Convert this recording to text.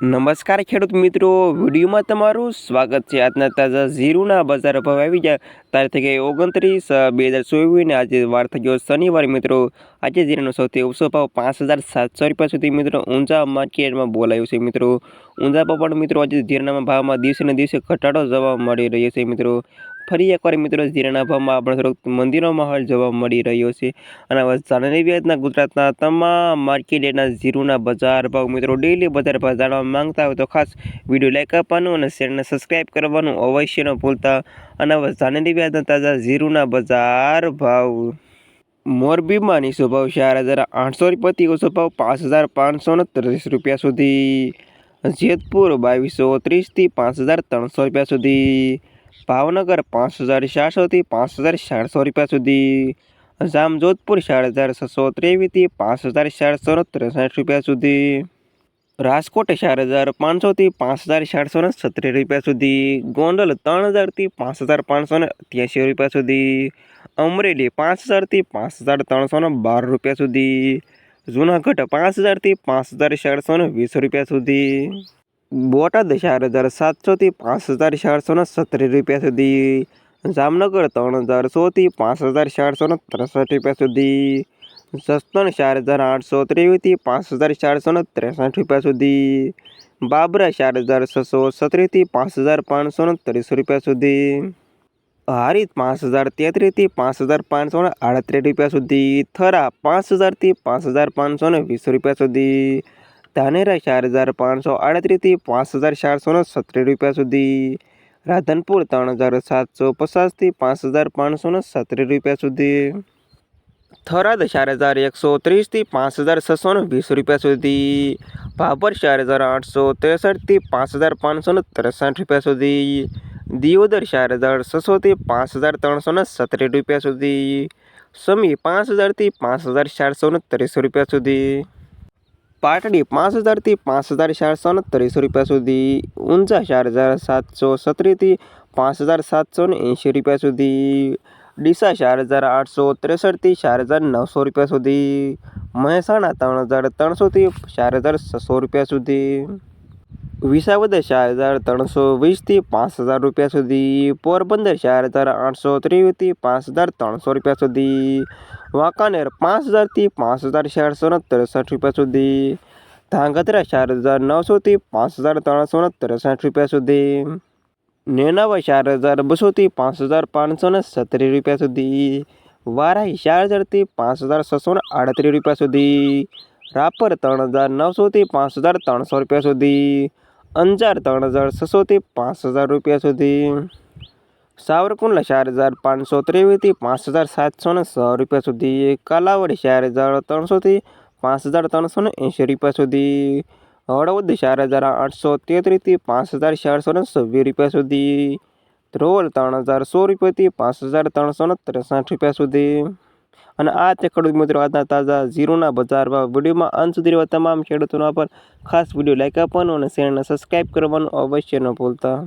નમસ્કાર ખેડૂત મિત્રો, વિડીયોમાં તમારું સ્વાગત છે. આજના તાજા ઝીરુના બજાર ભાવ આવી ગયા. તારીખ થઈ ગઈ ઓગણત્રીસ બે હજાર ચોવીસને આજે વાર થઈ ગયો શનિવાર મિત્રો. આજે જીરાનો સૌથી ઓછો ભાવ પાંચ હજાર સાતસો રૂપિયા સુધી મિત્રો ઊંઝા માર્કેટમાં બોલાયું છે મિત્રો. ઊંઝા પણ મિત્રો આજે જીરાના ભાવમાં દિવસે ને દિવસે ઘટાડો જોવા મળી રહ્યો છે મિત્રો. ફરી એકવાર મિત્રો જીરાના ભાવમાં આપણે થોડોક મંદિરનો માહોલ જોવા મળી રહ્યો છે. અને જાણવાની વ્યાજના ગુજરાતના તમામ માર્કેટના ઝીરુના બજાર ભાવ મિત્રો ડેલી બજાર ભાવ જાણવા માંગતા હોય તો ખાસ વીડિયો લાઈક આપવાનું અને ચેનલને સબસ્ક્રાઈબ કરવાનું અવશ્ય ન ભૂલતા. અને જાણવાની વ્યાજના તાજા ઝીરુના બજાર ભાવ. મોરબીમાં નીચો ભાવ ચાર હજાર આઠસો રૂપિયાથી ઓછો ભાવ પાંચ હજાર પાંચસો ને ત્રીસ રૂપિયા સુધી. જેતપુર બાવીસો ત્રીસથી પાંચ હજાર ત્રણસો રૂપિયા સુધી. ભાવનગર પાંચ હજાર ચારસોથી પાંચ હજાર ચારસો રૂપિયા સુધી. જામજોધપુર ચાર હજાર છસો ત્રેવીસથી પાંચ હજાર ચારસો ત્રેસઠ રૂપિયા સુધી. રાજકોટ ચાર હજાર પાંચસોથી પાંચ હજાર ચારસો ને છત્રીસ રૂપિયા સુધી. ગોંડલ ત્રણ હજારથી પાંચ હજાર પાંચસો ને ત્યાંસી રૂપિયા સુધી. અમરેલી પાંચ હજારથી પાંચ હજાર ત્રણસો ને બાર રૂપિયા સુધી. જૂનાગઢ પાંચ હજારથી પાંચ હજાર ચારસો ને વીસ રૂપિયા સુધી. બોટાદ ચાર હજાર સાતસોથી પાંચ હજાર ચારસો ને સત્તરી રૂપિયા સુધી. જામનગર ત્રણ હજાર સોથી પાંચ હજાર ચારસો ને ત્રેસઠ રૂપિયા સુધી. જસદણ ચાર હજાર આઠસો ત્રેવીસથી પાંચ હજાર ચારસો ને ત્રેસઠ રૂપિયા સુધી. બાબરા ચાર હજાર છસો સત્રીસથી પાંચ હજાર પાંચસો ને ત્રીસ રૂપિયા સુધી. હારીત પાંચ હજાર તેત્રીસથી પાંચ હજાર પાંચસો ને આડત્રીસ રૂપિયા સુધી. થરા પાંચ હજારથી પાંચ હજાર પાંચસો ને વીસ રૂપિયા સુધી. ધાનેરા ચાર હજાર પાંચસો આડત્રીસથી પાંચ હજાર ચારસો ને સત્તરી રૂપિયા સુધી. રાધનપુર ત્રણ હજાર સાતસો પચાસથી પાંચ હજાર પાંચસો ને સત્તરી રૂપિયા સુધી. થરાદ ચાર હજાર એકસો ત્રીસથી પાંચ હજાર છસો ને વીસ રૂપિયા સુધી. ભાભર ચાર હજાર આઠસો ત્રેસઠથી પાંચ હજાર પાંચસો ને ત્રેસઠ રૂપિયા સુધી. દિયોદર ચાર હજાર છસોથી પાંચ હજાર ત્રણસો ને સત્તરી રૂપિયા સુધી. સમી પાંચ હજારથી પાંચ હજાર ચારસો ને ત્રીસ રૂપિયા સુધી. પાટડી પાંચ હજારથી પાંચ હજાર ચારસો ને ત્રીસ રૂપિયા સુધી, ઊંઝા ચાર હજાર સાતસો સત્રીથી પાંચ હજાર સાતસો ને એંશી રૂપિયા સુધી, ડીસા ચાર હજાર આઠસો ત્રેસઠથી ચાર હજાર નવસો રૂપિયા સુધી, મહેસાણા ત્રણ હજાર ત્રણસોથી ચાર હજાર છસો રૂપિયા સુધી. વિસાવદર ચાર હજાર ત્રણસો વીસથી પાંચ હજાર રૂપિયા સુધી, પોરબંદર ચાર હજાર આઠસો ત્રેવીસથી પાંચ હજાર ત્રણસો રૂપિયા સુધી, વાંકાનેર પાંચ હજારથી પાંચ હજાર ચારસો ને ત્રેસઠ રૂપિયા સુધી ધાંગધ્રા ચાર હજાર નવસોથી પાંચ હજાર ત્રણસો ને ત્રેસઠ રૂપિયા સુધી નેનાવા ચાર હજાર બસોથી પાંચ હજાર પાંચસો ને સત્તરી રૂપિયા સુધી, વારાહી ચાર હજારથી પાંચ હજાર છસો ને આડત્રીસ રૂપિયા સુધી, રાપર ત્રણ હજાર નવસોથી પાંચ હજાર ત્રણસો રૂપિયા સુધી અંજાર ત્રણ હજાર છસોથી પાંચ હજાર રૂપિયા સુધી. સાવરકુંડલા ચાર હજાર પાંચસો ત્રેવીસથી પાંચ હજાર સાતસો ને સો રૂપિયા સુધી. કાલાવડ ચાર હજાર ત્રણસોથી પાંચ હજાર ત્રણસો ને એંશી રૂપિયા સુધી. હળવદ ચાર હજાર આઠસો તેત્રીસથી પાંચ હજાર ચારસો ને છવ્વીસ રૂપિયા સુધી. ધ્રોલ ત્રણ હજાર સો રૂપિયાથી પાંચ હજાર ત્રણસો ને ત્રેસઠ રૂપિયા સુધી. અને આ તે ખેડૂત મિત્રો આજના તાજા ઝીરોના બજાર વિડીયોમાં અંત સુધી રહેવા તમામ ખેડૂતોના પર ખાસ વીડિયો લાઈક આપવાનું અને ચેનલને સબસ્ક્રાઈબ કરવાનું અવશ્ય ન ભૂલતા.